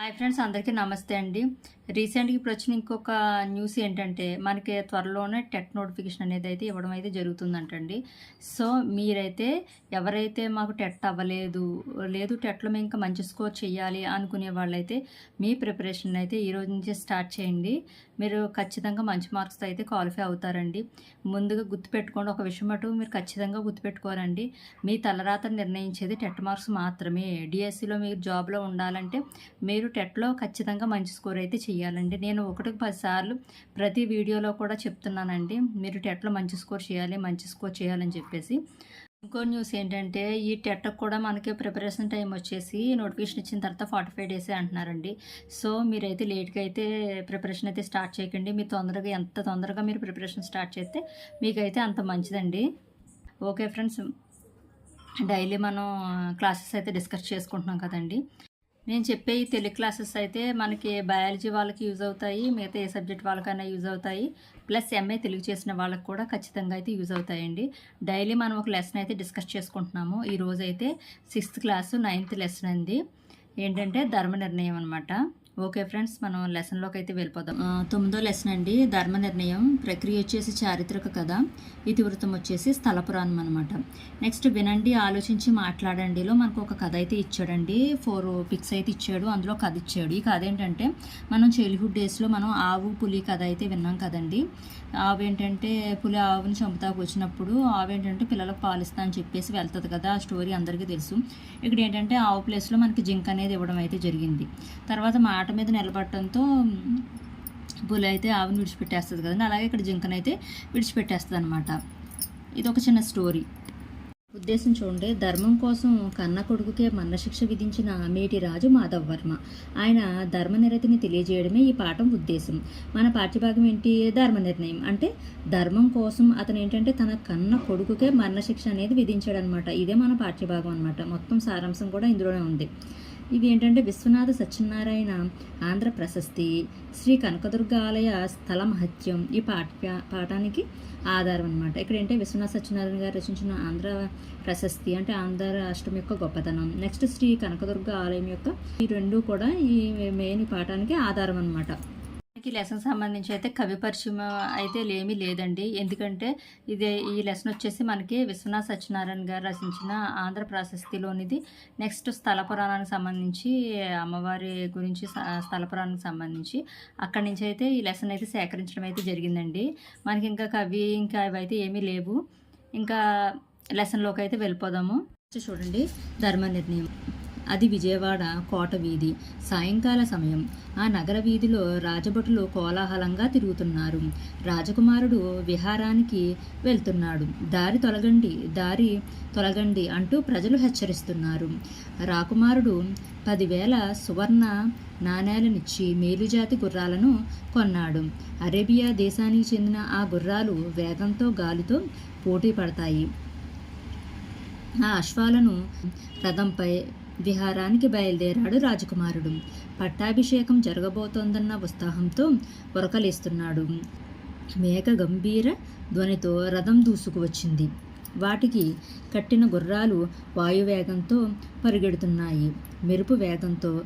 Hi friends అందరికీ నమస్తే అండి. రీసెంట్గా ఇప్పుడు వచ్చిన ఇంకొక న్యూస్ ఏంటంటే మనకి త్వరలోనే టెట్ నోటిఫికేషన్ అనేది అయితే ఇవ్వడం అయితే జరుగుతుందంటండి. సో మీరైతే ఎవరైతే మాకు టెట్ అవ్వలేదు లేదు టెట్లో మేము ఇంకా మంచి స్కోర్ చేయాలి అనుకునే వాళ్ళైతే మీ ప్రిపరేషన్ అయితే ఈ రోజు స్టార్ట్ చేయండి. మీరు ఖచ్చితంగా మంచి మార్క్స్తో అయితే క్వాలిఫై అవుతారండి. ముందుగా గుర్తుపెట్టుకోండి ఒక విషయం అటు మీరు ఖచ్చితంగా గుర్తుపెట్టుకోవాలండి మీ తలరాత నిర్ణయించేది టెట్ మార్క్స్ మాత్రమే. డిఎస్సిలో మీరు జాబ్లో ఉండాలంటే మీరు టెట్లో ఖచ్చితంగా మంచి స్కోర్ అయితే చేయాలండి. నేను ఒకటికి పదిసార్లు ప్రతి వీడియోలో కూడా చెప్తున్నానండి. మీరు టెట్లో మంచి స్కోర్ చేయాలి మంచి స్కోర్ చేయాలని చెప్పేసి. ఇంకో న్యూస్ ఏంటంటే ఈ టెట్కి కూడా మనకి ప్రిపరేషన్ టైం వచ్చేసి నోటిఫికేషన్ ఇచ్చిన తర్వాత ఫార్టీ ఫైవ్ డేసే అంటున్నారండి. సో మీరైతే లేట్గా అయితే ప్రిపరేషన్ అయితే స్టార్ట్ చేయకండి. మీరు తొందరగా ఎంత తొందరగా మీరు ప్రిపరేషన్ స్టార్ట్ చేస్తే మీకైతే అంత మంచిదండి. ఓకే ఫ్రెండ్స్ డైలీ మనం క్లాసెస్ అయితే డిస్కస్ చేసుకుంటున్నాం కదండి. నేను చెప్పే ఈ తెలుగు క్లాసెస్ అయితే మనకి బయాలజీ వాళ్ళకి యూజ్ అవుతాయి మిగతా ఏ సబ్జెక్ట్ వాళ్ళకైనా యూజ్ అవుతాయి. ప్లస్ ఎంఏ తెలుగు చేసిన వాళ్ళకు కూడా ఖచ్చితంగా అయితే యూజ్ అవుతాయండి. డైలీ మనం ఒక లెసన్ అయితే డిస్కస్ చేసుకుంటున్నాము. ఈ రోజైతే సిక్స్త్ క్లాసు నైన్త్ లెసన్ అంది ఏంటంటే ధర్మ నిర్ణయం అనమాట ఓకే ఫ్రెండ్స్ మనం లెసన్లోకి అయితే వెళ్ళిపోదాం తొమ్మిదో లెసన్ అండి. ధర్మ నిర్ణయం. ప్రక్రియ వచ్చేసి చారిత్రక కథ. ఇతివృత్తం వచ్చేసి స్థల పురాణం అనమాట నెక్స్ట్ వినండి ఆలోచించి మాట్లాడండిలో మనకు ఒక కథ అయితే ఇచ్చాడండి. ఫోర్ పిక్స్ అయితే ఇచ్చాడు. అందులో కథ ఇచ్చాడు. ఈ కథ ఏంటంటే మనం చైల్డ్హుడ్ డేస్లో మనం ఆవు పులి కథ అయితే విన్నాం కదండి. ఆవు ఏంటంటే పులి ఆవుని చంపుతాకు వచ్చినప్పుడు ఆవు ఏంటంటే పిల్లలకు పాలిస్తా అని చెప్పేసి వెళ్తుంది కదా ఆ స్టోరీ అందరికీ తెలుసు. ఇక్కడ ఏంటంటే ఆవు ప్లేస్లో మనకి జింక్ అనేది ఇవ్వడం అయితే జరిగింది. తర్వాత మాట మీద నిలబడటంతో పులి అయితే ఆవుని విడిచిపెట్టేస్తుంది కదండి. అలాగే ఇక్కడ జింకనైతే విడిచిపెట్టేస్తుంది అనమాట ఇది ఒక చిన్న స్టోరీ. ఉద్దేశం చూడండి. ధర్మం కోసం కన్న కొడుకుకే మరణశిక్ష విధించిన మేటి రాజు మాధవ్ వర్మ. ఆయన ధర్మ నిరతిని తెలియజేయడమే ఈ పాఠం ఉద్దేశం. మన పాఠ్యభాగం ఏంటి? ధర్మ నిర్ణయం. అంటే ధర్మం కోసం అతను ఏంటంటే తన కన్న కొడుకుకే మరణశిక్ష అనేది విధించాడనమాట ఇదే మన పాఠ్యభాగం అనమాట మొత్తం సారాంశం కూడా ఇందులోనే ఉంది. ఇది ఏంటంటే విశ్వనాథ సత్యనారాయణ ఆంధ్ర ప్రశస్తి. శ్రీ కనకదుర్గ ఆలయ స్థల మహత్యం. ఈ పాఠ పాఠానికి ఆధారం అనమాట ఇక్కడ ఏంటంటే విశ్వనాథ సత్యనారాయణ గారు రచించిన ఆంధ్ర ప్రశస్తి అంటే ఆంధ్ర రాష్ట్రం యొక్క గొప్పతనం. నెక్స్ట్ శ్రీ కనకదుర్గ ఆలయం యొక్క ఈ రెండు కూడా ఈ మెయిన్ పాఠానికి ఆధారం అనమాట మనకి లెసన్ సంబంధించి అయితే కవి పరిచయం అయితే ఏమీ లేదండి. ఎందుకంటే ఇది ఈ లెసన్ వచ్చేసి మనకి విశ్వనాథ సత్యనారాయణ గారు రచించిన ఆంధ్ర ప్రాశస్తిలోనిది. నెక్స్ట్ స్థల పురాణానికి సంబంధించి అమ్మవారి గురించి స్థల పురాణానికి సంబంధించి అక్కడి నుంచి అయితే ఈ లెసన్ అయితే సేకరించడం అయితే జరిగిందండి. మనకి ఇంకా కవి ఇంకా ఇవి అయితే ఏమీ లేవు. ఇంకా లెసన్లోకి అయితే వెళ్ళిపోదాము. చూడండి ధర్మ నిర్ణయం. అది విజయవాడ కోట వీధి. సాయంకాల సమయం. ఆ నగర వీధిలో రాజభటులు కోలాహలంగా తిరుగుతున్నారు. రాజకుమారుడు విహారానికి వెళ్తున్నాడు. దారి తొలగండి దారి తొలగండి అంటూ ప్రజలు హెచ్చరిస్తున్నారు. రాకుమారుడు పదివేల సువర్ణ నాణేలనిచ్చి మేలుజాతి గుర్రాలను కొన్నాడు. అరేబియా దేశానికి చెందిన ఆ గుర్రాలు వేగంతో గాలితో పోటీ పడతాయి. ఆ అశ్వాలను రథంపై విహారానికి బయలుదేరాడు రాజకుమారుడు. పట్టాభిషేకం జరగబోతోందన్న ఉత్సాహంతో ఉరకలేస్తున్నాడు మేఘ గంభీర ధ్వనితో రథం దూసుకువచ్చింది. వాటికి కట్టిన గుర్రాలు వాయువేగంతో పరిగెడుతున్నాయి. మెరుపు వేగంతో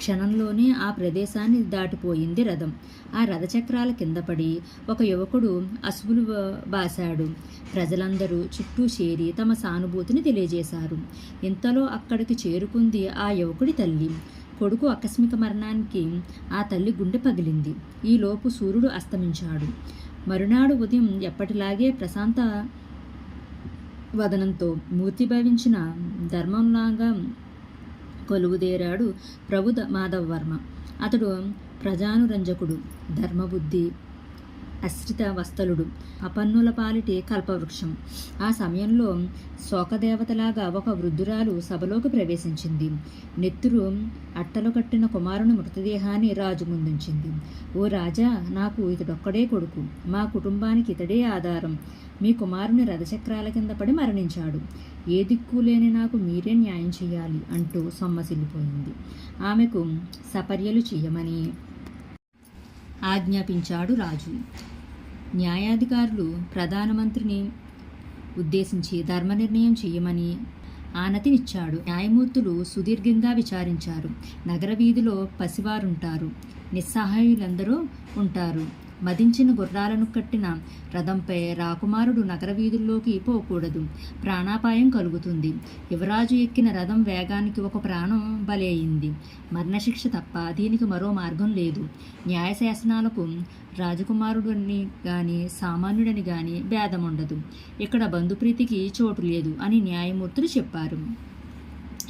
క్షణంలోనే ఆ ప్రదేశాన్ని దాటిపోయింది రథం. ఆ రథచక్రాల కింద పడి ఒక యువకుడు అసువులు బాశాడు. ప్రజలందరూ చుట్టూ చేరి తమ సానుభూతిని తెలియజేశారు. ఇంతలో అక్కడికి చేరుకుంది ఆ యువకుడి తల్లి. కొడుకు ఆకస్మిక మరణానికి ఆ తల్లి గుండె పగిలింది. ఈలోపు సూర్యుడు అస్తమించాడు. మరునాడు ఉదయం ఎప్పటిలాగే ప్రశాంత వదనంతో మూర్తిభవించిన ధర్మంలాగా కొలువుదేరాడు ప్రభుద మాధవ వర్మ అతడు ప్రజానురంజకుడు ధర్మబుద్ధి అశ్రిత వస్తలుడు అపన్నుల పాలిటి కల్పవృక్షం. ఆ సమయంలో శోకదేవతలాగా ఒక వృద్ధురాలు సభలోకి ప్రవేశించింది. నెత్తురు అట్టలు కట్టిన కుమారుని మృతదేహాన్ని రాజు ముందుంచింది. ఓ రాజా నాకు ఇతడొక్కడే కొడుకు. మా కుటుంబానికి ఇతడే ఆధారం. మీ కుమారుని రథచక్రాల కింద పడి మరణించాడు. ఏ దిక్కు లేని నాకు మీరే న్యాయం చేయాలి అంటూ సొమ్మసిల్లిపోయింది. ఆమెకు సపర్యలు చేయమని ఆజ్ఞాపించాడు రాజు. న్యాయాధికారులు ప్రధానమంత్రిని ఉద్దేశించి ధర్మ నిర్ణయం చేయమని ఆనతినిచ్చాడు న్యాయమూర్తులు సుదీర్ఘంగా విచారించారు. నగర వీధిలో పసివారుంటారు. నిస్సహాయులందరూ ఉంటారు. మదించిన గుర్రాలను కట్టిన రథంపై రాకుమారుడు నగర వీధుల్లోకి పోకూడదు. ప్రాణాపాయం కలుగుతుంది. యువరాజు ఎక్కిన రథం వేగానికి ఒక ప్రాణం బలయింది మరణశిక్ష తప్ప దీనికి మరో మార్గం లేదు. న్యాయశాసనాలకు రాజకుమారుడని గాని సామాన్యుడని గాని భేదం ఉండదు ఇక్కడ బంధుప్రీతికి చోటు లేదు అని న్యాయమూర్తులు చెప్పారు.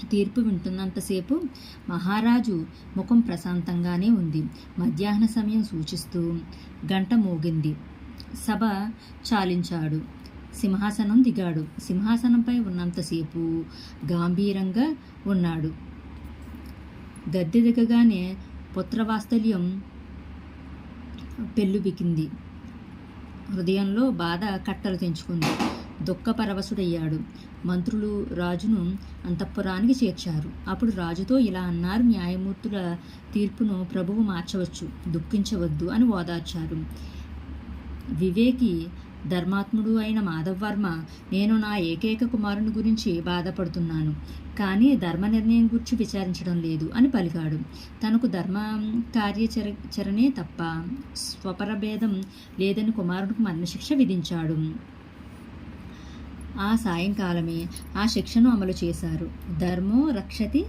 తీర్పు వింటున్నంతసేపు మహారాజు ముఖం ప్రశాంతంగానే ఉంది. మధ్యాహ్న సమయం సూచిస్తూ గంట మోగింది. సభ చాలించాడు. సింహాసనం దిగాడు. సింహాసనంపై ఉన్నంతసేపు గాంభీరంగా ఉన్నాడు. గద్దె దిగగానే పుత్రవాత్సల్యం పెళ్ళుబికింది హృదయంలో బాధ కట్టలు తెంచుకుంది. దుఃఖపరవశుడయ్యాడు. మంత్రులు రాజును అంతఃపురానికి చేర్చారు. అప్పుడు రాజుతో ఇలా అన్నారు న్యాయమూర్తుల తీర్పును ప్రభువు మార్చవచ్చు దుఃఖించవద్దు అని ఓదార్చారు. వివేకి ధర్మాత్ముడు అయిన మాధవ్ నేను నా ఏకైక కుమారుని గురించి బాధపడుతున్నాను కానీ ధర్మ నిర్ణయం గురించి విచారించడం లేదు అని పలికాడు. తనకు ధర్మ కార్యచర చరణే తప్ప స్వపరభేదం లేదని కుమారుడికి మరణశిక్ష విధించాడు. ఆ సాయంకాలమే ఆ శిక్షను అమలు చేశారు. ధర్మో రక్షతి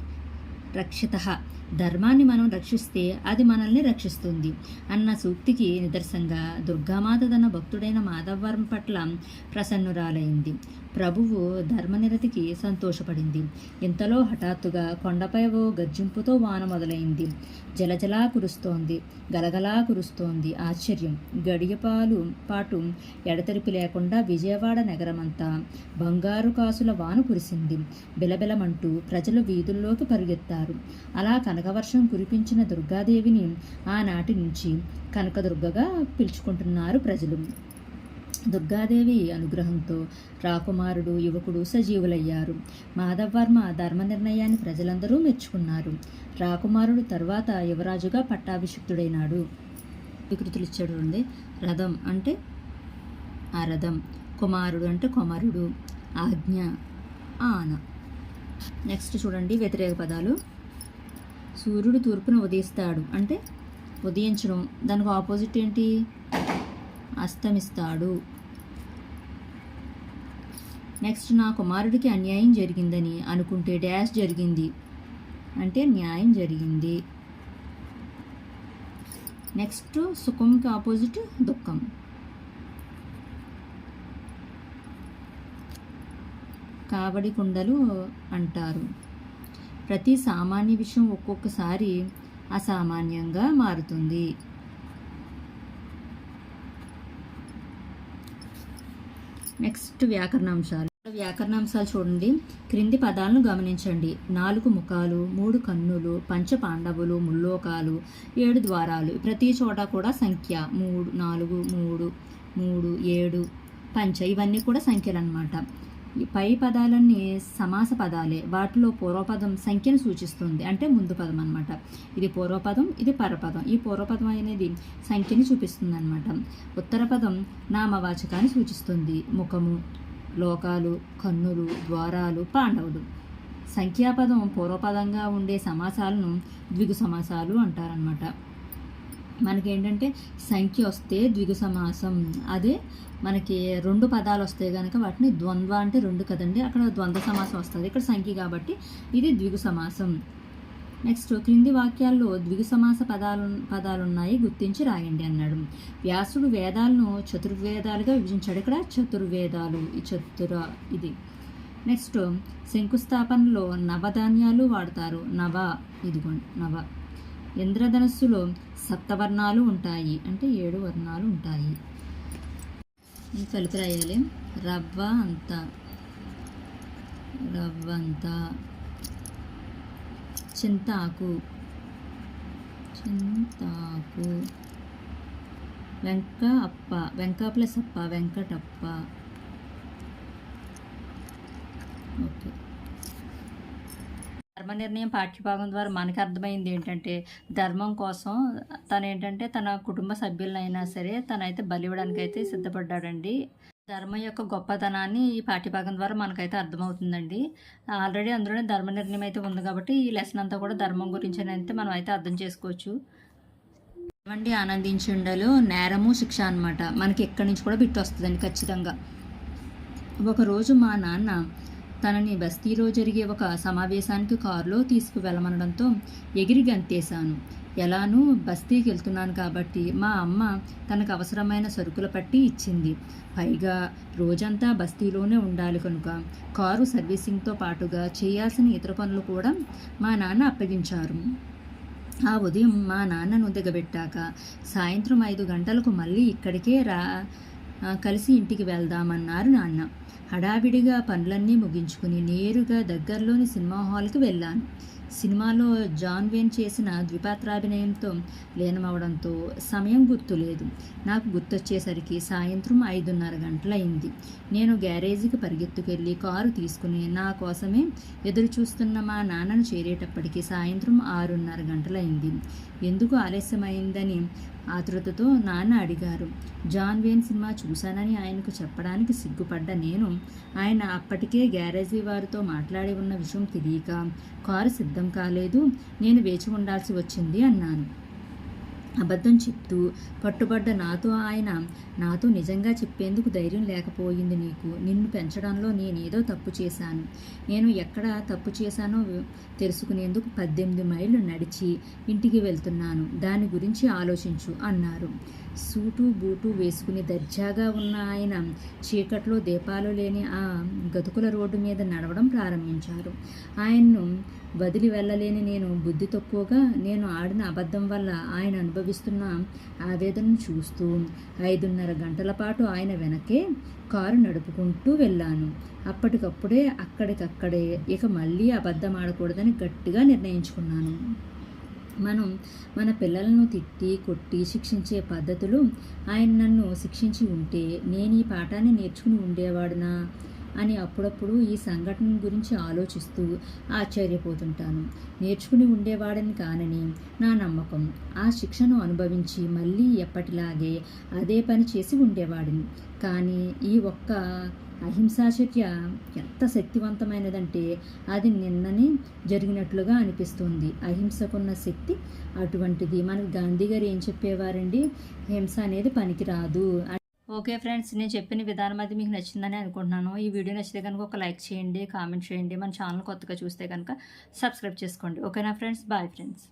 రక్షిత. ధర్మాన్ని మనం రక్షిస్తే అది మనల్ని రక్షిస్తుంది. అన్న సూక్తికి నిదర్శంగా దుర్గామాత తన భక్తుడైన మాధవరం పట్ల ప్రసన్నురాలైంది. ప్రభువు ధర్మనిరతికి సంతోషపడింది. ఇంతలో హఠాత్తుగా కొండపై ఓ గర్జింపుతో వాన మొదలైంది. జలజలా కురుస్తోంది. గలగలా కురుస్తోంది ఆశ్చర్యం. గడియపాలు పాటు ఎడతెరిపి లేకుండా విజయవాడ నగరమంతా బంగారు కాసుల వాన కురిసింది. బిలబిలమంటూ ప్రజలు వీధుల్లోకి పరిగెత్తారు. అలా కనకవర్షం కురిపించిన దుర్గాదేవిని ఆనాటి నుంచి కనకదుర్గగా పిలుచుకుంటున్నారు ప్రజలు. దుర్గాదేవి అనుగ్రహంతో రాకుమారుడు యువకుడు సజీవులయ్యారు. మాధవర్మ ధర్మ నిర్ణయాన్ని ప్రజలందరూ మెచ్చుకున్నారు. రాకుమారుడు తర్వాత యువరాజుగా పట్టాభిషిక్తుడైనాడు. వికృతులు ఇచ్చాడు ఉంది రథం అంటే ఆ రథం కుమారుడు అంటే కుమారుడు ఆజ్ఞ ఆన. నెక్స్ట్ చూడండి వ్యతిరేక పదాలు. సూర్యుడు తూర్పున ఉదయిస్తాడు. అంటే ఉదయించడం. దానికి ఆపోజిట్ ఏంటి? అస్తమిస్తాడు. నెక్స్ట్ నా కుమారుడికి అన్యాయం జరిగిందని అనుకుంటే డ్యాష్ జరిగింది. అంటే న్యాయం జరిగింది. నెక్స్ట్ సుఖంకి ఆపోజిట్ దుఃఖం. కావడి కుండలు అంటారు. ప్రతి సామాన్య విషయం ఒక్కొక్కసారి అసామాన్యంగా మారుతుంది. నెక్స్ట్ వ్యాకరణాంశాలు. వ్యాకరణాంశాలు చూడండి. క్రింది పదాలను గమనించండి. నాలుగు ముఖాలు మూడు కన్నులు పంచ పాండవులు ముల్లోకాలు ఏడు ద్వారాలు. ప్రతి చోట కూడా సంఖ్య. మూడు నాలుగు మూడు మూడు ఏడు పంచ. ఇవన్నీ కూడా సంఖ్యలు అనమాట పై పదాలన్నీ సమాస పదాలే. వాటిలో పూర్వపదం సంఖ్యను సూచిస్తుంది. అంటే ముందు పదం అనమాట ఇది పూర్వపదం ఇది పరపదం. ఈ పూర్వపదం అనేది సంఖ్యని చూపిస్తుంది అనమాట ఉత్తర పదం నామవాచకాన్ని సూచిస్తుంది. ముఖము లోకాలు కన్నులు ద్వారాలు పాండవులు. సంఖ్యాపదం పూర్వపదంగా ఉండే సమాసాలను ద్విగు సమాసాలు అంటారనమాట మనకేంటంటే సంఖ్య వస్తే ద్విగు సమాసం అదే మనకి రెండు పదాలు వస్తాయి కనుక వాటిని ద్వంద్వ అంటే రెండు కదండి అక్కడ ద్వంద్వ సమాసం వస్తుంది. ఇక్కడ సంఖ్య కాబట్టి ఇది ద్విగు సమాసం నెక్స్ట్ క్రింది వాక్యాల్లో ద్విగు సమాస పదాలు పదాలు ఉన్నాయి గుర్తించి రాయండి అన్నాడు. వ్యాసుడు వేదాలను చతుర్వేదాలుగా విభజించాడు. ఇక్కడ చతుర్వేదాలు ఈ చతుర ఇది. నెక్స్ట్ శంకుస్థాపనలో నవధాన్యాలు వాడతారు. నవ ఇదిగోండి నవ. ఇంద్రధనస్సులో సప్తవర్ణాలు ఉంటాయి. అంటే ఏడు వర్ణాలు ఉంటాయి. కలిపి రాయాలి. రవ్వ అంత. రవ్వ అంత. చింతాకు. చింతాకు. వెంక అప్ప. వెంక ప్లస్ అప్ప. వెంకటప్ప. ఓకే. ధర్మ నిర్ణయం పాఠ్యభాగం ద్వారా మనకు అర్థమైంది ఏంటంటే ధర్మం కోసం తను ఏంటంటే తన కుటుంబ సభ్యులనైనా సరే తనైతే బలివ్వడానికి అయితే సిద్ధపడ్డాడండి. ధర్మం యొక్క గొప్పతనాన్ని ఈ పాఠ్యభాగం ద్వారా మనకైతే అర్థమవుతుందండి. ఆల్రెడీ అందులోనే ధర్మ నిర్ణయం అయితే ఉంది కాబట్టి ఈ లెసన్ అంతా కూడా ధర్మం గురించి అయితే మనం అయితే అర్థం చేసుకోవచ్చు. ఏమండి ఆనందించుండలు నేరము శిక్ష అన్నమాట. మనకి ఎక్కడి నుంచి కూడా బిట్ వస్తుందండి ఖచ్చితంగా ఒకరోజు మా నాన్న తనని బస్తీలో జరిగే ఒక సమావేశానికి కారులో తీసుకువెళ్ళమనడంతో ఎగిరి గంతేశాను. ఎలానూ బస్తీకి వెళ్తున్నాను కాబట్టి మా అమ్మ తనకు అవసరమైన సరుకుల పట్టి ఇచ్చింది. పైగా రోజంతా బస్తీలోనే ఉండాలి కనుక కారు సర్వీసింగ్తో పాటుగా చేయాల్సిన ఇతర పనులు కూడా మా నాన్న అప్పగించారు. ఆ ఉదయం మా నాన్నను దిగబెట్టాక సాయంత్రం ఐదు గంటలకు మళ్ళీ ఇక్కడికే రా కలిసి ఇంటికి వెళ్దామన్నారు నాన్న. హడావిడిగా పనులన్నీ ముగించుకుని నేరుగా దగ్గరలోని సినిమా హాల్కి వెళ్ళాను. సినిమాలో జాన్ వేన్ చేసిన ద్విపాత్రాభినయంతో లీనమవడంతో సమయం గుర్తులేదు. నాకు గుర్తొచ్చేసరికి సాయంత్రం ఐదున్నర గంటలైంది నేను గ్యారేజీకి పరిగెత్తుకెళ్ళి కారు తీసుకుని నా కోసమే ఎదురు చూస్తున్న మా నాన్నను చేరేటప్పటికి సాయంత్రం ఆరున్నర గంటలైంది ఎందుకు ఆలస్యమైందని ఆతృతతో నాన్న అడిగారు జాన్ వేన్ సినిమా చూశానని ఆయనకు చెప్పడానికి సిగ్గుపడ్డ నేను? ఆయన అప్పటికే గ్యారేజీ వారితో మాట్లాడి ఉన్న విషయం తెలియక కారు సిద్ధం కాలేదు నేను వేచి ఉండాల్సి వచ్చింది అన్నాను. అబద్ధం చెప్తూ పట్టుబడ్డ నాతో ఆయన నాతో నిజంగా చెప్పేందుకు ధైర్యం లేకపోయింది నీకు. నిన్ను పెంచడంలో నేనేదో తప్పు చేశాను. నేను ఎక్కడ తప్పు చేశానో తెలుసుకునేందుకు పద్దెనిమిది మైళ్ళు నడిచి ఇంటికి వెళ్తున్నాను. దాని గురించి ఆలోచించు అన్నారు. సూటు బూటు వేసుకుని దర్జాగా ఉన్న ఆయన చీకట్లో దీపాలు లేని ఆ గతుకుల రోడ్డు మీద నడవడం ప్రారంభించారు. ఆయన్ను వదిలి వెళ్ళలేని నేను బుద్ధి తక్కువగా నేను ఆడిన అబద్ధం వల్ల ఆయన అనుభవిస్తున్న ఆవేదనను చూస్తూ ఐదున్నర గంటల పాటు ఆయన వెనకే కారు నడుపుకుంటూ వెళ్ళాను. అప్పటికప్పుడే అక్కడికక్కడే ఇక మళ్ళీ అబద్ధం ఆడకూడదని గట్టిగా నిర్ణయించుకున్నాను. మనం మన పిల్లలను తిట్టి కొట్టి శిక్షించే పద్ధతులు ఆయన నన్ను శిక్షించి ఉంటే నేను ఈ పాఠాన్ని నేర్చుకుని ఉండేవాడునా అని అప్పుడప్పుడు ఈ సంఘటన గురించి ఆలోచిస్తూ ఆశ్చర్యపోతుంటాను. నేర్చుకుని ఉండేవాడని కానని నా నమ్మకం. ఆ శిక్షను అనుభవించి మళ్ళీ ఎప్పటిలాగే అదే పని చేసి ఉండేవాడిని. కానీ ఈ ఒక్క అహింసాచర్య ఎంత శక్తివంతమైనదంటే అది నిన్ననే జరిగినట్లుగా అనిపిస్తుంది. అహింసకున్న శక్తి అటువంటిది. మనకు గాంధీ గారు ఏం చెప్పేవారండి? హింస అనేది పనికిరాదు. ఓకే ఫ్రెండ్స్ నేను చెప్పిన విధానం అది మీకు నచ్చిందని అనుకుంటున్నాను. ఈ వీడియో నచ్చితే కనుక ఒక లైక్ చేయండి కామెంట్ చేయండి. మన ఛానల్ కొత్తగా చూస్తే కనుక సబ్స్క్రైబ్ చేసుకోండి. ఓకేనా ఫ్రెండ్స్? Bye friends.